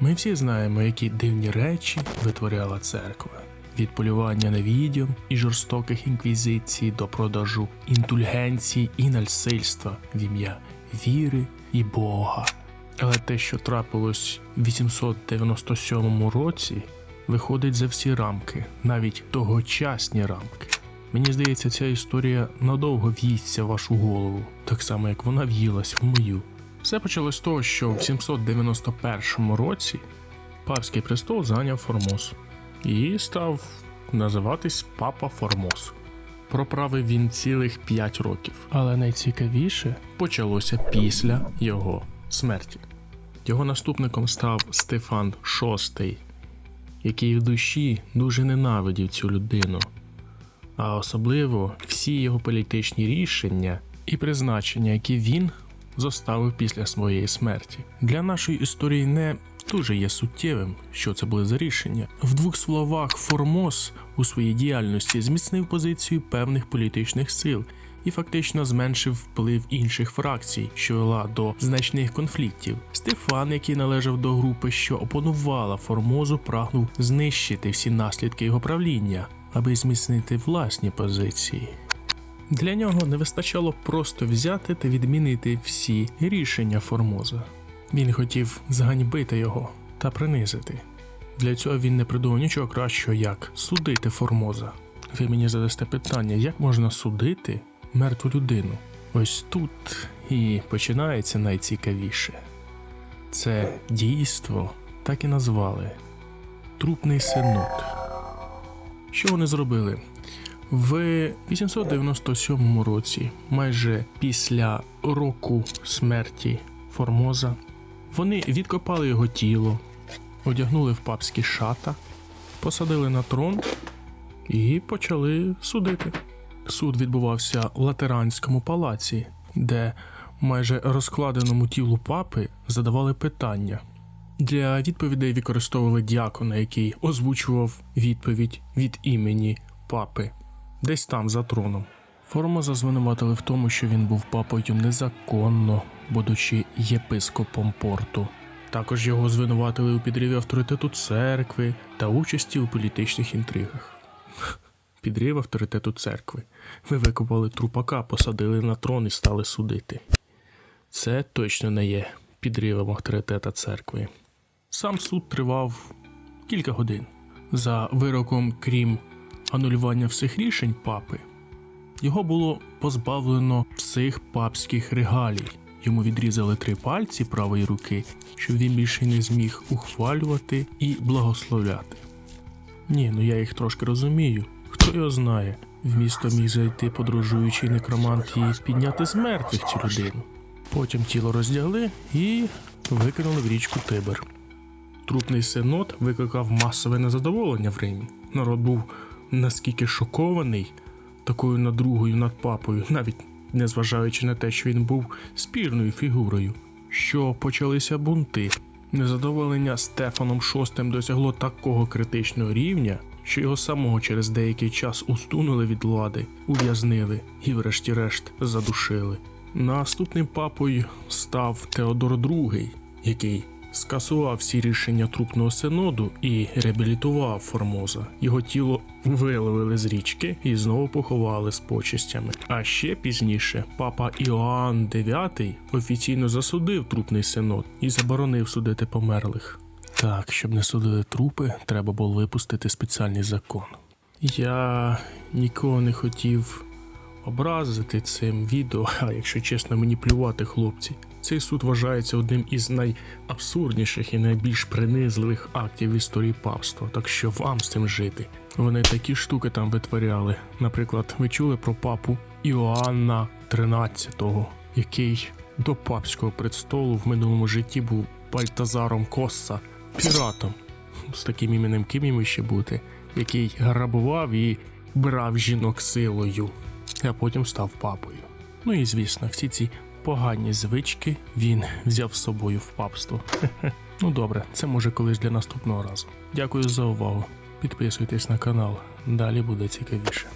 Ми всі знаємо, які дивні речі витворяла церква. Від полювання на відьом і жорстоких інквізицій до продажу індульгенцій і насильства в ім'я віри і Бога. Але те, що трапилось в 897 році, виходить за всі рамки, навіть тогочасні рамки. Мені здається, ця історія надовго в'їсться в вашу голову, так само як вона в'їлась в мою. Все почалось з того, що в 791 році папський престол зайняв Формоз і став називатись Папа Формоз. Проправив він цілих 5 років. Але найцікавіше почалося після його смерті. Його наступником став Стефан VI, який в душі дуже ненавидів цю людину, а особливо всі його політичні рішення і призначення, які він зоставив після своєї смерті. Для нашої історії не дуже є суттєвим, що це були за рішення. В двох словах, Формоз у своїй діяльності зміцнив позицію певних політичних сил і фактично зменшив вплив інших фракцій, що вела до значних конфліктів. Стефан, який належав до групи, що опонувала Формозу, прагнув знищити всі наслідки його правління, аби зміцнити власні позиції. Для нього не вистачало просто взяти та відмінити всі рішення Формоза. Він хотів зганьбити його та принизити. Для цього він не придумав нічого кращого, як судити Формоза. Ви мені задасте питання, як можна судити мертву людину? Ось тут і починається найцікавіше. Це дійство так і назвали Трупний синод. Що вони зробили? В 897 році, майже після року смерті Формоза, вони відкопали його тіло, одягнули в папські шата, посадили на трон і почали судити. Суд відбувався в Латеранському палаці, де майже розкладеному тілу папи задавали питання. Для відповідей використовували діакона, який озвучував відповідь від імені папи, десь там за троном. Формоза звинуватили в тому, що він був папою незаконно, будучи єпископом порту. Також його звинуватили у підриві авторитету церкви та участі у політичних інтригах. Підрив авторитету церкви. Ви викопали трупака, посадили на трон і стали судити. Це точно не є підривом авторитета церкви. Сам суд тривав кілька годин. За вироком, крім анулювання всіх рішень папи, його було позбавлено всіх папських регалій. Йому відрізали три пальці правої руки, щоб він більше не зміг ухвалювати і благословляти. Ні, ну я їх трошки розумію. Хто його знає? В місто міг зайти подорожуючий некромант і підняти з мертвих цю людину. Потім тіло роздягли і викинули в річку Тибер. Трупний синод викликав масове незадоволення в Римі. Народ був наскільки шокований такою надругою над папою, навіть незважаючи на те, що він був спірною фігурою, що почалися бунти. Незадоволення Стефаном VI досягло такого критичного рівня, що його самого через деякий час устунули від влади, ув'язнили і, врешті-решт, задушили. Наступним папою став Теодор II, який скасував всі рішення трупного синоду і реабілітував Формоза. Його тіло виловили з річки і знову поховали з почестями. А ще пізніше папа Іоанн IX офіційно засудив трупний синод і заборонив судити померлих. Так, щоб не судили трупи, треба було випустити спеціальний закон. Я нікого не хотів образити цим відео, а якщо чесно, мені плювати, хлопці. Цей суд вважається одним із найабсурдніших і найбільш принизливих актів в історії папства, так що вам з цим жити. Вони такі штуки там витворяли. Наприклад, ви чули про папу Іоанна XIII, який до папського престолу в минулому житті був Бальтазаром Косса, піратом. З таким іменем ким йому ще бути, який грабував і брав жінок силою, а потім став папою. Ну і звісно, всі ці погані звички він взяв з собою в папство. Ну добре, це може колись для наступного разу. Дякую за увагу. Підписуйтесь на канал, далі буде цікавіше.